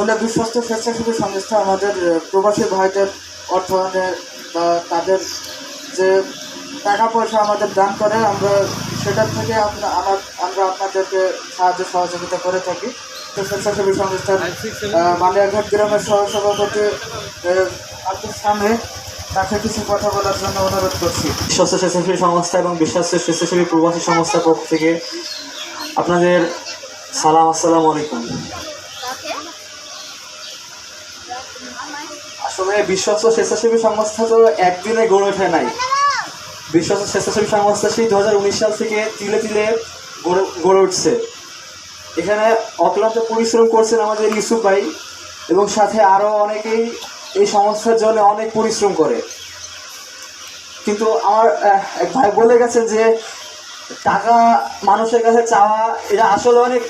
আসলে বিশ্বস্ত স্বেচ্ছাসেবী সংস্থা আমাদের প্রবাসী ভাইদের অর্থায়নে বা তাদের যে টাকা পয়সা আমাদের দান করে, আমরা সেটার থেকে আমরা, আমার- আপনাদেরকে সাহায্য সহযোগিতা করে থাকি। তো স্বেচ্ছাসেবী সংস্থার মালিয়াঘাট গ্রামের সহসভাপতি আব্দুল সামনে তাকে কিছু কথা বলার জন্য অনুরোধ করছি। বিশ্বস্ত স্বেচ্ছাসেবী সংস্থা এবং বিশ্বস্ত স্বেচ্ছাসেবী প্রবাসী সংস্থার পক্ষ থেকে আপনাদের সালাম, আসসালামু আলাইকুম। আসলে বিশ্বস্ত স্বেচ্ছাসেবী সংস্থা তো একদিনে গড়ে ওঠে নাই। বিশ্বস্ত স্বেচ্ছাসেবী সংস্থা সেই দু হাজার উনিশ সাল থেকে তিলে তিলে গড়ে গড়ে উঠছে। এখানে অক্লান্ত পরিশ্রম করছেন আমাদের ইউসুফ ভাই এবং সাথে আরও অনেকেই এই সংস্থার জন্য অনেক পরিশ্রম করে। কিন্তু আমার এক ভাই বলে গেছেন যে টাকা মানুষের কাছে চাওয়া, এটা আসলে অনেক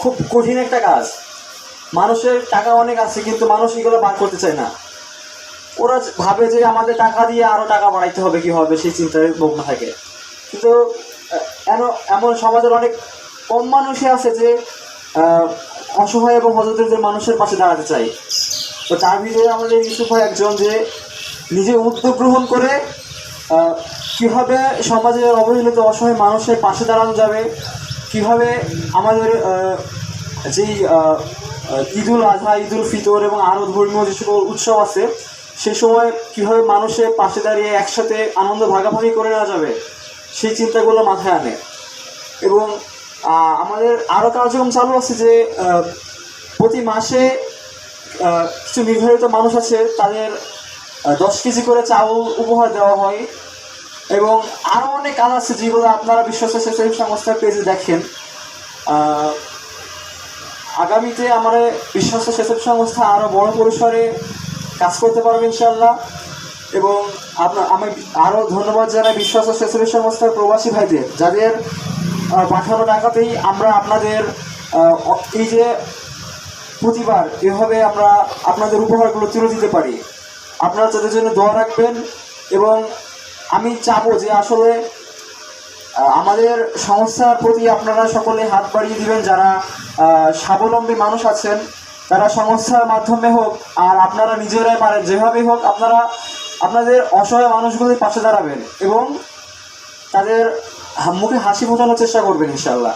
খুব কঠিন একটা কাজ। মানুষের টাকা অনেক আছে, কিন্তু মানুষ এগুলো বার করতে চায় না। ওরা ভাবে যে আমাদের টাকা দিয়ে আরও টাকা বাড়াইতে হবে, কি হবে, সেই চিন্তায় মগ্ন থাকে। কিন্তু এমন সমাজের অনেক কম মানুষই আছে যে অসহায় এবং হজরতের মানুষের পাশে দাঁড়াতে চায়। তো তার ভিতরে আমাদের ইউসুফ ভাই একজন যে নিজে উদ্যোগ গ্রহণ করে কীভাবে সমাজের অবহেলিত অসহায় মানুষের পাশে দাঁড়ানো যাবে, কীভাবে আমাদের যেই ঈদুল আজহা, ঈদুল ফিতর এবং আরও ধর্মীয় যে সকল উৎসব আছে সেই সময় কীভাবে মানুষের পাশে দাঁড়িয়ে একসাথে আনন্দ ভাগাভাগি করে নেওয়া যাবে, সেই চিন্তাগুলো মাথায় আনে। এবং আমাদের আরও কার্যক্রম চালু আছে যে প্রতি মাসে কিছু নির্ধারিত মানুষ আছে, তাদের দশ কেজি করে চাউল উপহার দেওয়া হয়। এবং আরও অনেক কাজ আছে যেগুলো আপনারা বিশ্বস্ত স্বেচ্ছাসেবী সংস্থার পেজে দেখেন। আগামীতে আমাদের বিশ্বস্ত স্বেচ্ছাসেবী সংস্থা আরও বড় পরিসরে কাজ করতে পারবে ইনশাল্লাহ এবং আপনার, আমি আরও ধন্যবাদ জানাই বিশ্বস্ত স্বেচ্ছাসেবী সংস্থার প্রবাসী ভাইদের, যাদের পাঠানো টাকাতেই আমরা আপনাদের এই যে প্রতিবার এভাবে আমরা আপনাদের উপহারগুলো তুলে দিতে পারি। আপনারা তাদের জন্য দোয়া রাখবেন এবং আমি চাবো যে আসলে আমাদের সংস্থার প্রতি আপনারা সকলে হাত বাড়িয়ে দিবেন যারা স্বাবলম্বী মানুষ আছেন, তারা সংস্থার মাধ্যমে হোক আর আপনারা নিজেরাই পারেন, যেভাবেই হোক আপনারা, আপনাদের অসহায় মানুষগুলির পাশে দাঁড়াবেন এবং তাদের মুখে হাসি ফোটানোর চেষ্টা করবেন ইনশাল্লাহ